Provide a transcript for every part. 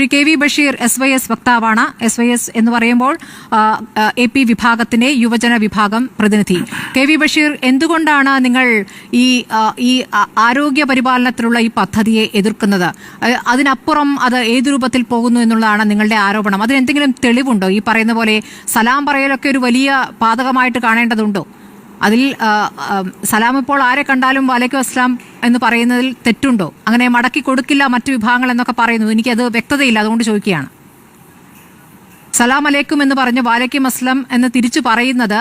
Shri K V Basheer S Y S വക്താവാണ്. S Y S എന്ന് പറയുമ്പോൾ A P വിഭാഗത്തിന്റെ യുവജന വിഭാഗം പ്രതിനിധി. കെ വി ബഷീർ എന്തുകൊണ്ടാണ് നിങ്ങൾ ഈ ഈ ആരോഗ്യ പരിപാലനത്തിലുള്ള ഈ പദ്ധതിയെ എതിർക്കുന്നത്? അതിനപ്പുറം അത് ഏത് രൂപത്തിൽ പോകുന്നു എന്നുള്ളതാണ് നിങ്ങളുടെ ആരോപണം. അതിന് എന്തെങ്കിലും തെളിവുണ്ടോ? ഈ പറയുന്ന പോലെ സലാം പറയലൊക്കെ ഒരു വലിയ പാതകമായിട്ട് കാണേണ്ടതുണ്ടോ? അതിൽ സലാം ഇപ്പോൾ ആരെ കണ്ടാലും വലൈക്കും അസ്ലാം എന്ന് പറയുന്നതിൽ തെറ്റുണ്ടോ? അങ്ങനെ മടക്കി കൊടുക്കില്ല മറ്റു വിഭാഗങ്ങൾ എന്നൊക്കെ പറയുന്നു. എനിക്കത് വ്യക്തതയില്ല. അതുകൊണ്ട് ചോദിക്കുകയാണ്. സലാം അലൈക്കും എന്ന് പറഞ്ഞ് വാലയ്ക്കും അസ്ലം എന്ന് തിരിച്ചു പറയുന്നത്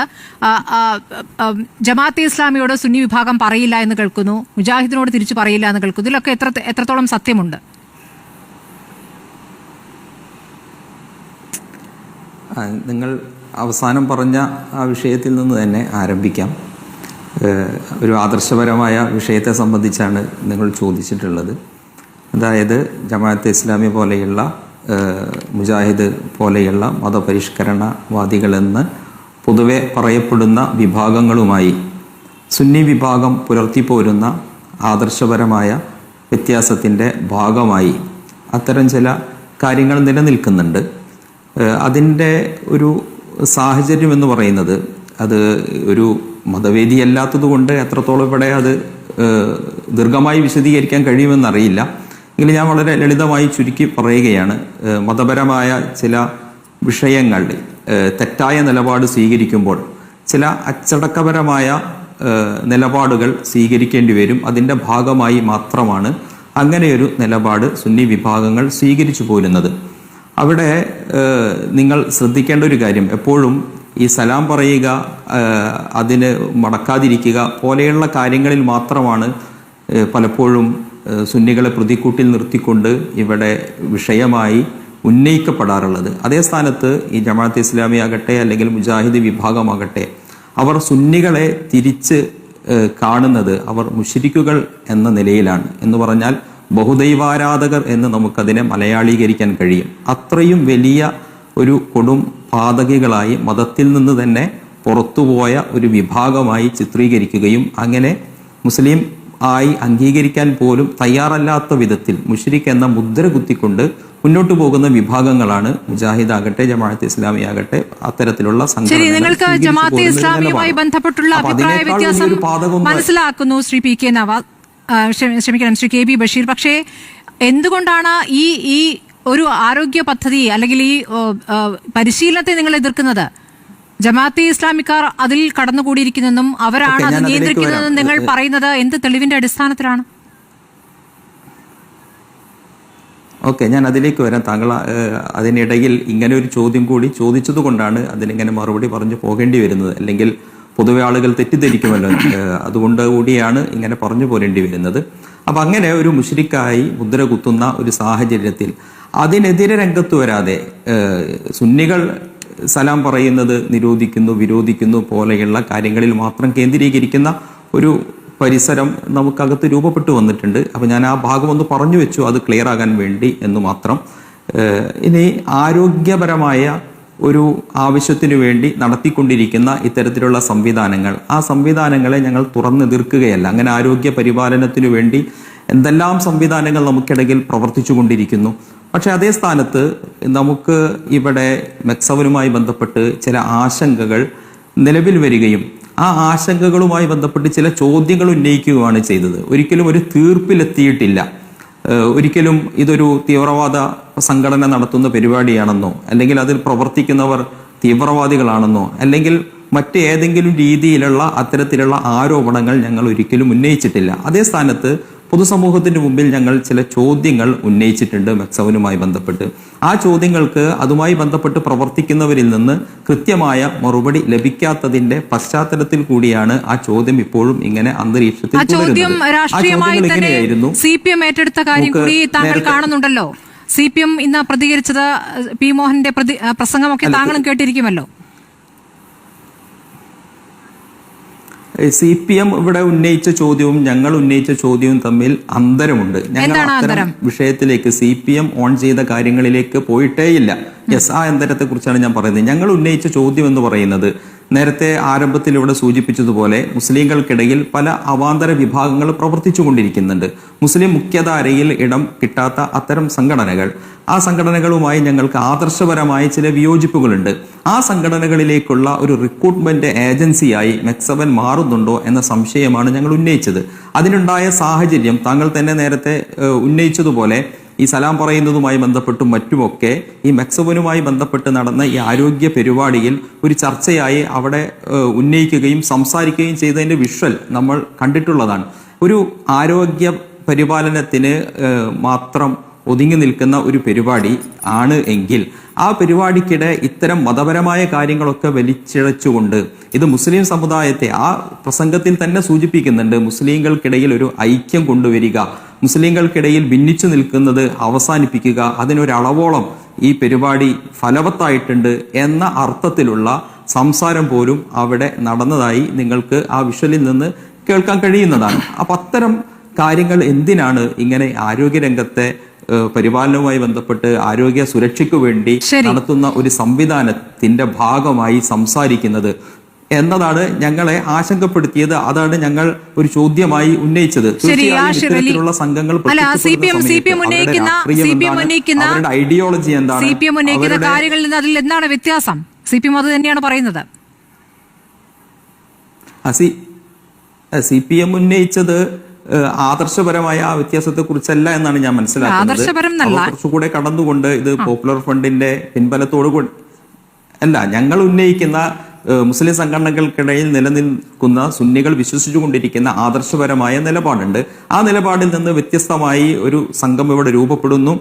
ജമാഅത്തെ ഇസ്ലാമിയോട് സുന്നി വിഭാഗം പറയില്ല എന്ന് കേൾക്കുന്നു. മുജാഹിദിനോട് തിരിച്ചു പറയില്ല എന്ന് കേൾക്കുന്നു. ഇതിലൊക്കെ എത്ര എത്രത്തോളം സത്യമുണ്ട്? നിങ്ങൾ അവസാനം പറഞ്ഞ ആ വിഷയത്തിൽ നിന്ന് തന്നെ ആരംഭിക്കാം. ഒരു ആദർശപരമായ വിഷയത്തെ സംബന്ധിച്ചാണ് നിങ്ങൾ ചോദിച്ചിട്ടുള്ളത്. അതായത് ജമാഅത്ത് ഇസ്ലാമി പോലെയുള്ള മുജാഹിദ് പോലെയുള്ള മതപരിഷ്കരണവാദികളെന്ന് പൊതുവെ പറയപ്പെടുന്ന വിഭാഗങ്ങളുമായി സുന്നി വിഭാഗം പുലർത്തിപ്പോരുന്ന ആദർശപരമായ വ്യത്യാസത്തിന്റെ ഭാഗമായി അത്തരം ചില കാര്യങ്ങൾ നിലനിൽക്കുന്നുണ്ട്. അതിന്റെ ഒരു സാഹചര്യം എന്ന് പറയുന്നത് അത് ഒരു മതവേദി കൊണ്ട് എത്രത്തോളം ഇവിടെ അത് ദീർഘമായി വിശദീകരിക്കാൻ കഴിയുമെന്നറിയില്ല. എങ്കിലും ഞാൻ വളരെ ലളിതമായി ചുരുക്കി പറയുകയാണ് മതപരമായ ചില വിഷയങ്ങൾ തെറ്റായ നിലപാട് സ്വീകരിക്കുമ്പോൾ ചില അച്ചടക്കപരമായ നിലപാടുകൾ സ്വീകരിക്കേണ്ടി വരും. അതിന്റെ ഭാഗമായി മാത്രമാണ് അങ്ങനെയൊരു നിലപാട് സുന്നി വിഭാഗങ്ങൾ സ്വീകരിച്ചു പോരുന്നത്. അവിടെ നിങ്ങൾ ശ്രദ്ധിക്കേണ്ട ഒരു കാര്യം. എപ്പോഴും ഈ സലാം പറയുക അതിന് മടക്കാതിരിക്കുക പോലെയുള്ള കാര്യങ്ങളിൽ മാത്രമാണ് പലപ്പോഴും സുന്നികളെ പ്രതിക്കൂട്ടിൽ നിർത്തിക്കൊണ്ട് ഇവിടെ വിഷയമായി ഉന്നയിക്കപ്പെടാറുള്ളത്. അതേ സ്ഥാനത്ത് ഈ ജമാഅത്ത് ഇസ്ലാമി ആകട്ടെ അല്ലെങ്കിൽ മുജാഹിദ് വിഭാഗമാകട്ടെ അവർ സുന്നികളെ തിരിച്ച് കാണുന്നത് അവർ മുഷിരിക്കുകൾ എന്ന നിലയിലാണ്. എന്ന് പറഞ്ഞാൽ ബഹുദൈവാരാധകർ എന്ന് നമുക്കതിനെ മലയാളീകരിക്കാൻ കഴിയും. അത്രയും വലിയ ഒരു കൊടും പാതകികളായി മതത്തിൽ നിന്ന് തന്നെ പുറത്തുപോയ ഒരു വിഭാഗമായി ചിത്രീകരിക്കുകയും അങ്ങനെ മുസ്ലിം ആയി അംഗീകരിക്കാൻ പോലും തയ്യാറല്ലാത്ത വിധത്തിൽ മുഷരിഖ് എന്ന മുദ്ര കുത്തിക്കൊണ്ട് മുന്നോട്ട് പോകുന്ന വിഭാഗങ്ങളാണ് മുജാഹിദ് ആകട്ടെ ജമാഅത്ത് ഇസ്ലാമി ആകട്ടെ അത്തരത്തിലുള്ള നിങ്ങൾക്ക് ജമാഅത്തെ ഇസ്ലാമിയുമായി ബന്ധപ്പെട്ടുള്ള അപ്പൊ അഭിപ്രായ വ്യത്യാസം മനസ്സിലാക്കുന്നു ശ്രീ പി കെ നവാസ്. ക്ഷമിക്കണം ശ്രീ കെ ബി ബഷീർ. പക്ഷേ എന്തുകൊണ്ടാണ് ഈ ഈ ഒരു ആരോഗ്യ പദ്ധതി അല്ലെങ്കിൽ ഈ പരിശീലനത്തെ നിങ്ങൾ എതിർക്കുന്നത്? ജമാഅത്തെ ഇസ്ലാമിക്കാർ അതിൽ കടന്നുകൂടിയിരിക്കുന്നെന്നും അവരാണ് അത് നിയന്ത്രിക്കുന്നതെന്നും നിങ്ങൾ പറയുന്നത് എന്ത് തെളിവിന്റെ അടിസ്ഥാനത്തിലാണ്? ഓക്കെ ഞാൻ അതിലേക്ക് വരാം. താങ്കൾ അതിനിടയിൽ ഇങ്ങനെ ഒരു ചോദ്യം കൂടി ചോദിച്ചതുകൊണ്ടാണ് അതിനിങ്ങനെ മറുപടി പറഞ്ഞു പോകേണ്ടി വരുന്നത്. അല്ലെങ്കിൽ പൊതുവെ ആളുകൾ തെറ്റിദ്ധരിക്കുമല്ലോ. അതുകൊണ്ട് കൂടിയാണ് ഇങ്ങനെ പറഞ്ഞു പോരേണ്ടി വരുന്നത്. അപ്പം അങ്ങനെ ഒരു മുഷ്രിക്കായി മുദ്ര കുത്തുന്ന ഒരു സാഹചര്യത്തിൽ അതിനെതിരെ രംഗത്ത് വരാതെ സുന്നികൾ സലാം പറയുന്നത് നിരോധിക്കുന്നു വിരോധിക്കുന്നു പോലെയുള്ള കാര്യങ്ങളിൽ മാത്രം കേന്ദ്രീകരിക്കുന്ന ഒരു പരിസരം നമുക്കകത്ത് രൂപപ്പെട്ടു വന്നിട്ടുണ്ട്. അപ്പം ഞാൻ ആ ഭാഗം ഒന്ന് പറഞ്ഞു വെച്ചു അത് ക്ലിയർ ആകാൻ വേണ്ടി എന്ന് മാത്രം. ഇനി ആരോഗ്യപരമായ ഒരു ആവശ്യത്തിനു വേണ്ടി നടത്തിക്കൊണ്ടിരിക്കുന്ന ഇത്തരത്തിലുള്ള സംവിധാനങ്ങൾ. ആ സംവിധാനങ്ങളെ ഞങ്ങൾ തുറന്നെതിർക്കുകയല്ല അങ്ങനെ ആരോഗ്യ പരിപാലനത്തിനു വേണ്ടി എന്തെല്ലാം സംവിധാനങ്ങൾ നമുക്കിടയിൽ പ്രവർത്തിച്ചു കൊണ്ടിരിക്കുന്നു പക്ഷെ അതേ സ്ഥാനത്ത് നമുക്ക് ഇവിടെ മെക്സവനുമായി ബന്ധപ്പെട്ട് ചില ആശങ്കകൾ നിലവിൽ വരികയും ആ ആശങ്കകളുമായി ബന്ധപ്പെട്ട് ചില ചോദ്യങ്ങൾ ഉന്നയിക്കുകയാണ് ചെയ്തത്. ഒരിക്കലും ഒരു തീർപ്പിലെത്തിയിട്ടില്ല. ഒരിക്കലും ഇതൊരു തീവ്രവാദ സംഘടന നടത്തുന്ന പരിപാടിയാണെന്നോ അല്ലെങ്കിൽ അതിൽ പ്രവർത്തിക്കുന്നവർ തീവ്രവാദികളാണെന്നോ അല്ലെങ്കിൽ മറ്റ് ഏതെങ്കിലും രീതിയിലുള്ള അത്തരത്തിലുള്ള ആരോപണങ്ങൾ ഞങ്ങൾ ഒരിക്കലും ഉന്നയിച്ചിട്ടില്ല. അതേ സ്ഥാനത്ത് പൊതുസമൂഹത്തിന്റെ മുമ്പിൽ ഞങ്ങൾ ചില ചോദ്യങ്ങൾ ഉന്നയിച്ചിട്ടുണ്ട് മെക്സവനുമായി ബന്ധപ്പെട്ട്. ആ ചോദ്യങ്ങൾക്ക് അതുമായി ബന്ധപ്പെട്ട് പ്രവർത്തിക്കുന്നവരിൽ നിന്ന് കൃത്യമായ മറുപടി ലഭിക്കാത്തതിന്റെ പശ്ചാത്തലത്തിൽ കൂടിയാണ് ആ ചോദ്യം ഇപ്പോഴും ഇങ്ങനെ അന്തരീക്ഷത്തിൽ സി പി എം ഏറ്റെടുത്ത കാര്യം കൂടി താങ്കൾ കാണുന്നുണ്ടല്ലോ. സി പി എം ഇന്ന് പ്രതികരിച്ചത് പി മോഹന്റെ പ്രതി പ്രസംഗമൊക്കെ താങ്കളും കേട്ടിരിക്കുമല്ലോ. സി പി എം ഇവിടെ ഉന്നയിച്ച ചോദ്യവും ഞങ്ങൾ ഉന്നയിച്ച ചോദ്യവും തമ്മിൽ അന്തരമുണ്ട്. ഞങ്ങൾ അത്തരം? വിഷയത്തിലേക്ക് സി പി എം ഓൺ ചെയ്ത കാര്യങ്ങളിലേക്ക് പോയിട്ടേയില്ല. എസ് ആ അന്തരത്തെ കുറിച്ചാണ് ഞാൻ പറയുന്നത്. ഞങ്ങൾ ഉന്നയിച്ച ചോദ്യം എന്ന് പറയുന്നത് നേരത്തെ ആരംഭത്തിൽ ഇവിടെ സൂചിപ്പിച്ചതുപോലെ മുസ്ലിങ്ങൾക്കിടയിൽ പല അവാന്തര വിഭാഗങ്ങൾ പ്രവർത്തിച്ചു കൊണ്ടിരിക്കുന്നുണ്ട് മുസ്ലിം മുഖ്യധാരയിൽ ഇടം കിട്ടാത്ത അത്തരം സംഘടനകൾ. ആ സംഘടനകളുമായി ഞങ്ങൾക്ക് ആദർശപരമായ ചില വിയോജിപ്പുകളുണ്ട്. ആ സംഘടനകളിലേക്കുള്ള ഒരു റിക്രൂട്ട്മെന്റ് ഏജൻസിയായി മെക്സവൻ മാറുന്നുണ്ടോ എന്ന സംശയമാണ് ഞങ്ങൾ ഉന്നയിച്ചത്. അതിനുണ്ടായ സാഹചര്യം താങ്കൾ തന്നെ നേരത്തെ ഉന്നയിച്ചതുപോലെ ഈ സലാം പറയുന്നതുമായി ബന്ധപ്പെട്ടും മറ്റുമൊക്കെ ഈ മെക്സവനുമായി ബന്ധപ്പെട്ട് നടന്ന ഈ ആരോഗ്യ പരിപാടിയിൽ ഒരു ചർച്ചയായി അവിടെ ഉന്നയിക്കുകയും സംസാരിക്കുകയും ചെയ്തതിന്റെ വിഷ്വൽ നമ്മൾ കണ്ടിട്ടുള്ളതാണ്. ഒരു ആരോഗ്യ പരിപാലനത്തിന് മാത്രം ഒതുങ്ങി നിൽക്കുന്ന ഒരു പരിപാടി ആണ് എങ്കിൽ ആ പരിപാടിക്കിടെ ഇത്തരം മതപരമായ കാര്യങ്ങളൊക്കെ വലിച്ചിഴച്ചുകൊണ്ട് ഇത് മുസ്ലിം സമുദായത്തെ ആ പ്രസംഗത്തിൽ തന്നെ സൂചിപ്പിക്കുന്നുണ്ട്. മുസ്ലിങ്ങൾക്കിടയിൽ ഒരു ഐക്യം കൊണ്ടുവരിക. മുസ്ലിങ്ങൾക്കിടയിൽ ഭിന്നിച്ചു നിൽക്കുന്നത് അവസാനിപ്പിക്കുക. അതിനൊരളവോളം ഈ പരിപാടി ഫലവത്തായിട്ടുണ്ട് എന്ന അർത്ഥത്തിലുള്ള സംസാരം പോലും അവിടെ നടന്നതായി നിങ്ങൾക്ക് ആ വിഷ്വലിൽ നിന്ന് കേൾക്കാൻ കഴിയുന്നതാണ്. അപ്പൊ അത്തരം കാര്യങ്ങൾ എന്തിനാണ് ഇങ്ങനെ ആരോഗ്യരംഗത്തെ പരിപാലനവുമായി ബന്ധപ്പെട്ട് ആരോഗ്യ സുരക്ഷയ്ക്ക് വേണ്ടി നടത്തുന്ന ഒരു സംവിധാനത്തിന്റെ ഭാഗമായി സംസാരിക്കുന്നത്? എന്നതാണ് ഞങ്ങളെ ആശങ്കപ്പെടുത്തിയത്. അതാണ് ഞങ്ങൾ ഒരു ചോദ്യമായി ഉന്നയിച്ചത്. ഇത്തരത്തിലുള്ള സംഘങ്ങൾ ഉന്നയിക്കുന്ന അവരുടെ ഐഡിയോളജി എന്താണ്? സി പി എം ഉന്നയിക്കുന്ന കാര്യങ്ങളിൽ നിന്ന് അതിൽ എന്താണ് വ്യത്യാസം? സി പി എം അത് തന്നെയാണ് പറയുന്നത്. സി പി എം ഉന്നയിച്ചത് ആദർശപരമായ ആ വ്യത്യാസത്തെ കുറിച്ചല്ല എന്നാണ് ഞാൻ മനസ്സിലാക്കുന്നത്. കുറച്ചുകൂടെ കടന്നുകൊണ്ട് ഇത് പോപ്പുലർ ഫണ്ടിന്റെ പിൻബലത്തോടു കൂടി അല്ല ഞങ്ങൾ ഉന്നയിക്കുന്ന മുസ്ലിം സംഘടനകൾക്കിടയിൽ നിലനിൽക്കുന്ന സുന്നികൾ വിശ്വസിച്ചുകൊണ്ടിരിക്കുന്ന ആദർശപരമായ നിലപാടുണ്ട്. ആ നിലപാടിൽ നിന്ന് വ്യത്യസ്തമായി ഒരു സംഘം ഇവിടെ രൂപപ്പെടുന്നു.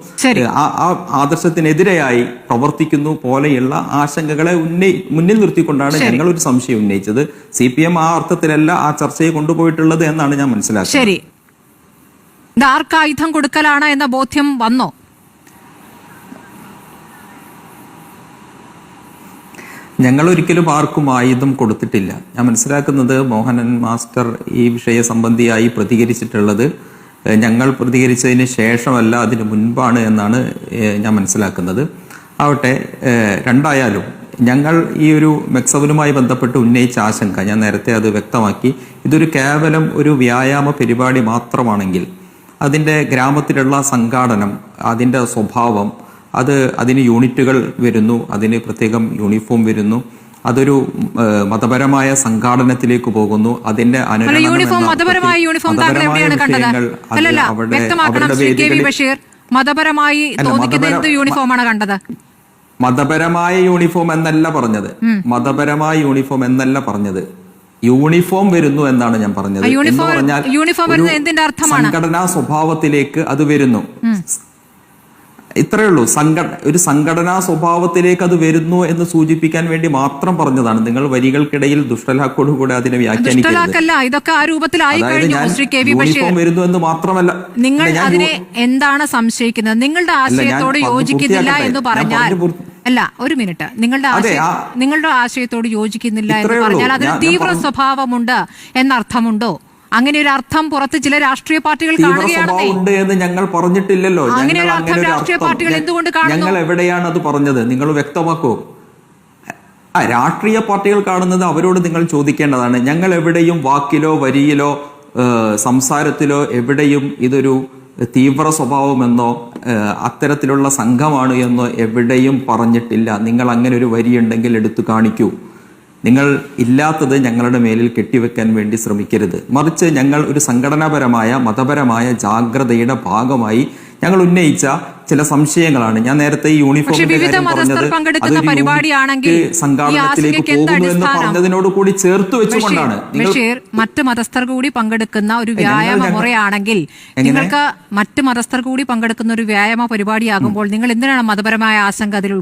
ആ ആദർശത്തിനെതിരെയായി പ്രവർത്തിക്കുന്നു പോലെയുള്ള ആശങ്കകളെ ഉന്നയി മുന്നിൽ നിർത്തിക്കൊണ്ടാണ് ഞങ്ങൾ ഒരു സംശയം ഉന്നയിച്ചത്. സി പി എം ആ അർത്ഥത്തിലല്ല ആ ചർച്ചയെ കൊണ്ടുപോയിട്ടുള്ളത് എന്നാണ് ഞാൻ മനസ്സിലാക്കുന്നത്. ശരി. ഇത് ആർക്ക് ആയുധം കൊടുക്കലാണ് എന്ന ബോധ്യം വന്നോ? ഞങ്ങൾ ഒരിക്കലും ആർക്കും ആയുധം കൊടുത്തിട്ടില്ല. ഞാൻ മനസ്സിലാക്കുന്നത് മോഹനൻ മാസ്റ്റർ ഈ വിഷയ സംബന്ധിയായി പ്രതികരിച്ചിട്ടുള്ളത് ഞങ്ങൾ പ്രതികരിച്ചതിന് ശേഷമല്ല അതിന് മുൻപാണ് എന്നാണ് ഞാൻ മനസ്സിലാക്കുന്നത്. ആവട്ടെ രണ്ടായാലും ഞങ്ങൾ ഈ ഒരു മെക്സവനുമായി ബന്ധപ്പെട്ട് ഉന്നയിച്ച ആശങ്ക ഞാൻ നേരത്തെ അത് വ്യക്തമാക്കി. ഇതൊരു കേവലം ഒരു വ്യായാമ പരിപാടി മാത്രമാണെങ്കിൽ അതിന്റെ ഗ്രാമത്തിലുള്ള സംഘാടനം അതിന്റെ സ്വഭാവം അത് അതിന് യൂണിറ്റുകൾ വരുന്നു അതിന് പ്രത്യേകം യൂണിഫോം വരുന്നു. അതൊരു മതപരമായ സംഘാടനത്തിലേക്ക് പോകുന്നു. അതിന്റെ യൂണിഫോം മതപരമായ യൂണിഫോം. താങ്കൾ എവിടെയാണ് കണ്ടത്? വിഷയങ്ങൾ അത് അല്ലല്ല അവിടെ- വ്യക്തമാക്കണം. ശ്രീ കെ വി ബഷീർ മതപരമായി അല്ല, തോന്നിക്കുന്ന എന്ത് യൂണിഫോമാണ് കണ്ടത്? മതപരമായ യൂണിഫോം എന്നല്ല പറഞ്ഞത്. മതപരമായ യൂണിഫോം എന്നല്ല പറഞ്ഞത്. യൂണിഫോം വരുന്നു എന്നാണ് ഞാൻ പറഞ്ഞത്. യൂണിഫോം- എന്ന് പറഞ്ഞാൽ? സംഘടനാ സ്വഭാവത്തിലേക്ക് അത് വരുന്നു. ഇത്രയേ ഉള്ളൂ. സംഘ ഒരു സംഘടനാ സ്വഭാവത്തിലേക്ക് അത് വരുന്നു എന്ന് സൂചിപ്പിക്കാൻ വേണ്ടി മാത്രം പറഞ്ഞതാണ്. നിങ്ങൾ വരികൾക്കിടയിൽ ദുഷ്ടലാക്കോട് കൂടെ അതിനെ വ്യാഖ്യാനിക്കരുത്. ദുഷ്ടലാക്കല്ല ഇതൊക്കെ ആ രൂപത്തിലായി അതായത് കഴിഞ്ഞു ഞാൻ Shri K V Basheer. Uniform വരുന്നു എന്ന് മാത്രമല്ല. നിങ്ങൾ അതിനെ എന്താണ് സംശയിക്കുന്നത്? നിങ്ങളുടെ ആശയത്തോട് യോജിക്കുന്നില്ല എന്ന് പറഞ്ഞാൽ അല്ല ഒരു മിനിറ്റ്. നിങ്ങളുടെ ആശയം നിങ്ങളുടെ ആശയത്തോട് യോജിക്കുന്നില്ല എന്ന് പറഞ്ഞാൽ അതിന് തീവ്ര. സ്വഭാവമുണ്ട് എന്നർത്ഥമുണ്ടോ? അങ്ങനെ ഒരു അർത്ഥം പുറത്ത് ചില രാഷ്ട്രീയ പാർട്ടികൾ ഉണ്ട് എന്ന് ഞങ്ങൾ പറഞ്ഞിട്ടില്ലല്ലോ. അങ്ങനെ ഒരു അർത്ഥം രാഷ്ട്രീയ പാർട്ടികൾ എന്തുകൊണ്ട്? ഞങ്ങൾ എവിടെയാണ് അത് പറഞ്ഞത്? നിങ്ങൾ വ്യക്തമാക്കൂ. ആ രാഷ്ട്രീയ പാർട്ടികൾ കാണുന്നത് അവരോട് നിങ്ങൾ ചോദിക്കേണ്ടതാണ്. ഞങ്ങൾ എവിടെയും വാക്കിലോ വരിയിലോ സംസാരത്തിലോ എവിടെയും ഇതൊരു തീവ്ര സ്വഭാവമെന്നോ അത്തരത്തിലുള്ള സംഘമാണ് എന്നോ എവിടെയും പറഞ്ഞിട്ടില്ല. നിങ്ങൾ അങ്ങനെ ഒരു വരിയുണ്ടെങ്കിൽ എടുത്തു കാണിക്കൂ. നിങ്ങൾ ഇല്ലാത്തത് ഞങ്ങളുടെ മേലിൽ കെട്ടിവെക്കാൻ വേണ്ടി ശ്രമിക്കരുത്. മറിച്ച് ഞങ്ങൾ ഒരു സംഘടനാപരമായ മതപരമായ ജാഗ്രതയുടെ ഭാഗമായി ഞങ്ങൾ ഉന്നയിച്ച ചില സംശയങ്ങളാണ്. ഞാൻ നേരത്തെ ഈ യൂണിഫോം യൂണിഫോമിന്റെ വിവിധ കാര്യം മതസ്ഥർ പറഞ്ഞത് പങ്കെടുക്കുന്ന പരിപാടിയാണെങ്കിൽ സംഘാടനത്തിലേക്ക് പോകുന്നു എന്ന് പറഞ്ഞതിനോട് കൂടി ചേർത്ത് വെച്ചുകൊണ്ടാണ്. മറ്റു മതസ്ഥർ കൂടി പങ്കെടുക്കുന്ന ഒരു വ്യായാമ മുറയാണെങ്കിൽ നിങ്ങൾക്ക് മറ്റ് മതസ്ഥർ കൂടി പങ്കെടുക്കുന്ന ഒരു വ്യായാമ പരിപാടിയാകുമ്പോൾ നിങ്ങൾ എന്തിനാണ് മതപരമായ ആശങ്ക അതിൽ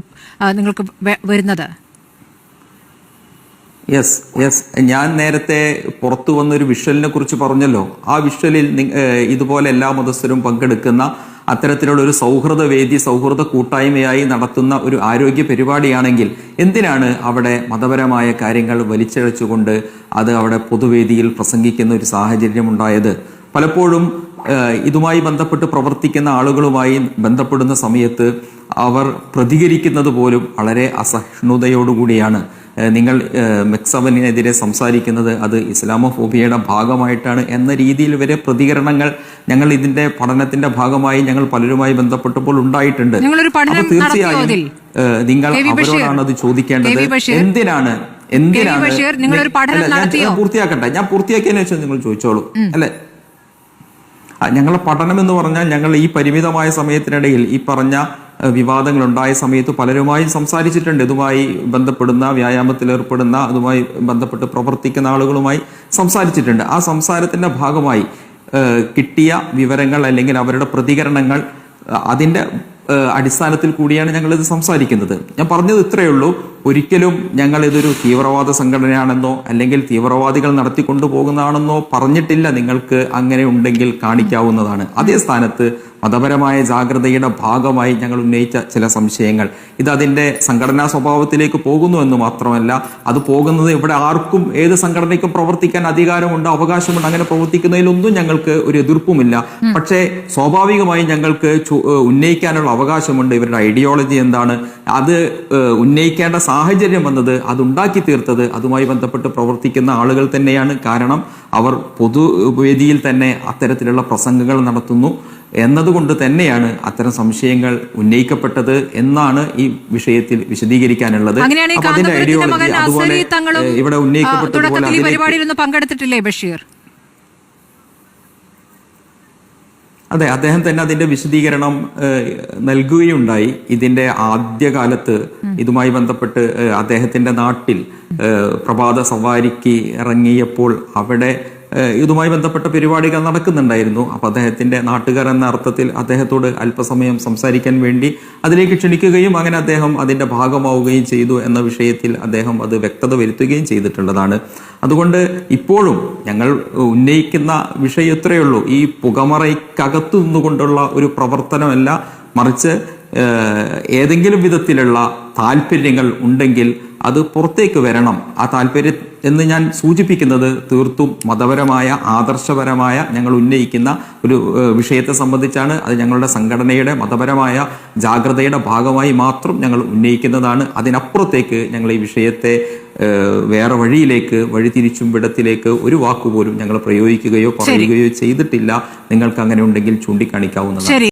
നിങ്ങൾക്ക് വരുന്നത്? യെസ് യെസ് ഞാൻ നേരത്തെ പുറത്തു വന്നൊരു വിഷ്വലിനെ കുറിച്ച് പറഞ്ഞല്ലോ. ആ വിഷ്വലിൽ ഇതുപോലെ എല്ലാ മതസ്ഥരും പങ്കെടുക്കുന്ന അത്തരത്തിലുള്ള ഒരു സൗഹൃദ വേദി സൗഹൃദ കൂട്ടായ്മയായി നടത്തുന്ന ഒരു ആരോഗ്യ പരിപാടിയാണെങ്കിൽ എന്തിനാണ് അവിടെ മതപരമായ കാര്യങ്ങൾ വലിച്ചഴച്ചുകൊണ്ട് അത് അവിടെ പൊതുവേദിയിൽ പ്രസംഗിക്കുന്ന ഒരു സാഹചര്യം ഉണ്ടായത്? പലപ്പോഴും ഇതുമായി ബന്ധപ്പെട്ട് പ്രവർത്തിക്കുന്ന ആളുകളുമായി ബന്ധപ്പെടുന്ന സമയത്ത് അവർ പ്രതികരിക്കുന്നത് പോലും വളരെ അസഹിഷ്ണുതയോടുകൂടിയാണ്. നിങ്ങൾ മെക്സവനെതിരെ സംസാരിക്കുന്നത് അത് ഇസ്ലാമോഫോബിയയുടെ ഭാഗമായിട്ടാണ് എന്ന രീതിയിൽ വരെ പ്രതികരണങ്ങൾ ഞങ്ങൾ ഇതിന്റെ പഠനത്തിന്റെ ഭാഗമായി ഞങ്ങൾ പലരുമായി ബന്ധപ്പെട്ടപ്പോൾ ഉണ്ടായിട്ടുണ്ട്. തീർച്ചയായും? നിങ്ങൾ. അവരോടാണ് അത് ചോദിക്കേണ്ടത്. എന്തിനാണ്? എന്തിനാണ്? ഞാൻ- പൂർത്തിയാക്കട്ടെ. ഞാൻ പൂർത്തിയാക്കിയതിനു ശേഷം നിങ്ങൾ ചോദിച്ചോളൂ. അല്ലെ? ഞങ്ങളുടെ ഞങ്ങളെ പഠനം എന്ന് പറഞ്ഞാൽ ഞങ്ങൾ ഈ പരിമിതമായ സമയത്തിനിടയിൽ ഈ പറഞ്ഞ വിവാദങ്ങൾ ഉണ്ടായ സമയത്ത് പലരുമായി സംസാരിച്ചിട്ടുണ്ട്. ഇതുമായി ബന്ധപ്പെടുന്ന വ്യായാമത്തിൽ ഏർപ്പെടുന്ന അതുമായി ബന്ധപ്പെട്ട് പ്രവർത്തിക്കുന്ന ആളുകളുമായി സംസാരിച്ചിട്ടുണ്ട്. ആ സംസാരത്തിന്റെ ഭാഗമായി കിട്ടിയ വിവരങ്ങൾ അല്ലെങ്കിൽ അവരുടെ പ്രതികരണങ്ങൾ അതിന്റെ അടിസ്ഥാനത്തിൽ കൂടിയാണ് ഞങ്ങൾ ഇത് സംസാരിക്കുന്നത്. ഞാൻ പറഞ്ഞത് ഇത്രയേ ഉള്ളൂ. ഒരിക്കലും ഞങ്ങൾ ഇതൊരു തീവ്രവാദ സംഘടനയാണെന്നോ അല്ലെങ്കിൽ തീവ്രവാദികൾ നടത്തിക്കൊണ്ടു പോകുന്നതാണെന്നോ പറഞ്ഞിട്ടില്ല നിങ്ങൾക്ക് അങ്ങനെ ഉണ്ടെങ്കിൽ കാണിക്കാവുന്നതാണ്. അതേ സ്ഥാനത്ത് മതപരമായ ജാഗ്രതയുടെ ഭാഗമായി ഞങ്ങൾ ഉന്നയിച്ച ചില സംശയങ്ങൾ. ഇത് അതിന്റെ സംഘടനാ സ്വഭാവത്തിലേക്ക് പോകുന്നു എന്ന് മാത്രമല്ല അത് പോകുന്നത് ഇവിടെ ആർക്കും ഏത് സംഘടനയ്ക്കും പ്രവർത്തിക്കാൻ അധികാരമുണ്ട് അവകാശമുണ്ട് അങ്ങനെ പ്രവർത്തിക്കുന്നതിലൊന്നും ഞങ്ങൾക്ക് ഒരു എതിർപ്പുമില്ല. പക്ഷേ സ്വാഭാവികമായി ഞങ്ങൾക്ക് ഉന്നയിക്കാനുള്ള അവകാശമുണ്ട്. ഇവരുടെ ഐഡിയോളജി എന്താണ്? അത് ഉന്നയിക്കേണ്ട സാഹചര്യം വന്നത് അത് ഉണ്ടാക്കി തീർത്തത് അതുമായി ബന്ധപ്പെട്ട് പ്രവർത്തിക്കുന്ന ആളുകൾ തന്നെയാണ്. കാരണം അവർ പൊതുവേദിയിൽ തന്നെ അത്തരത്തിലുള്ള പ്രസംഗങ്ങൾ നടത്തുന്നു എന്നതുകൊണ്ട് തന്നെയാണ് അത്തരം സംശയങ്ങൾ ഉന്നയിക്കപ്പെട്ടത് എന്നാണ് ഈ വിഷയത്തിൽ വിശദീകരിക്കാനുള്ളത്. അങ്ങനെയാണ് അതിന്റെ മകൻ ഐഡിയോളജി അതുപോലെ അസരി തങ്ങളും ഇവിടെ ഉന്നയിക്കപ്പെട്ടതുപോലെ പരിപാടിയിലൊന്നും പങ്കെടുത്തിട്ടില്ലേ ബഷീർ? അതെ അദ്ദേഹം തന്നെ അതിന്റെ വിശദീകരണം നൽകുകയുണ്ടായി ഇതിന്റെ ആദ്യകാലത്ത്. ഇതുമായി ബന്ധപ്പെട്ട് അദ്ദേഹത്തിന്റെ നാട്ടിൽ പ്രഭാത സവാരിക്ക് ഇറങ്ങിയപ്പോൾ അവിടെ ഇതുമായി ബന്ധപ്പെട്ട പരിപാടികൾ നടക്കുന്നുണ്ടായിരുന്നു. അപ്പോൾ അദ്ദേഹത്തിന്റെ നാട്ടുകാർ എന്ന അർത്ഥത്തിൽ അദ്ദേഹത്തോട് അല്പസമയം സംസാരിക്കാൻ വേണ്ടി അതിലേക്ക് ക്ഷണിക്കുകയും അങ്ങനെ അദ്ദേഹം അതിന്റെ ഭാഗമാവുകയും ചെയ്തു എന്ന വിഷയത്തിൽ അദ്ദേഹം അത് വ്യക്തത വരുത്തുകയും ചെയ്തിട്ടുള്ളതാണ്. അതുകൊണ്ട് ഇപ്പോഴും ഞങ്ങൾ ഉന്നയിക്കുന്ന വിഷയം ഇത്രയേ ഉള്ളൂ ഈ പുകമറയ്ക്കകത്തു നിന്നുകൊണ്ടുള്ള ഒരു പ്രവർത്തനമല്ല മറിച്ച് ഏതെങ്കിലും വിധത്തിലുള്ള താല്പര്യങ്ങൾ ഉണ്ടെങ്കിൽ അത് പുറത്തേക്ക് വരണം. ആ താല്പര്യം എന്ന് ഞാൻ സൂചിപ്പിക്കുന്നത് തീർത്തും മതപരമായ ആദർശപരമായ ഞങ്ങൾ ഉന്നയിക്കുന്ന ഒരു വിഷയത്തെ സംബന്ധിച്ചാണ്. അത് ഞങ്ങളുടെ സംഘടനയുടെ മതപരമായ ജാഗ്രതയുടെ ഭാഗമായി മാത്രം ഞങ്ങൾ ഉന്നയിക്കുന്നതാണ്. അതിനപ്പുറത്തേക്ക് ഞങ്ങൾ ഈ വിഷയത്തെ വേറെ വഴിയിലേക്ക് വഴിതിരിച്ചും വിടത്തിലേക്ക് ഒരു വാക്കുപോലും ഞങ്ങൾ പ്രയോഗിക്കുകയോ പറയുകയോ ചെയ്തിട്ടില്ല. നിങ്ങൾക്ക് അങ്ങനെ ഉണ്ടെങ്കിൽ ചൂണ്ടിക്കാണിക്കാവുന്നതാണ്.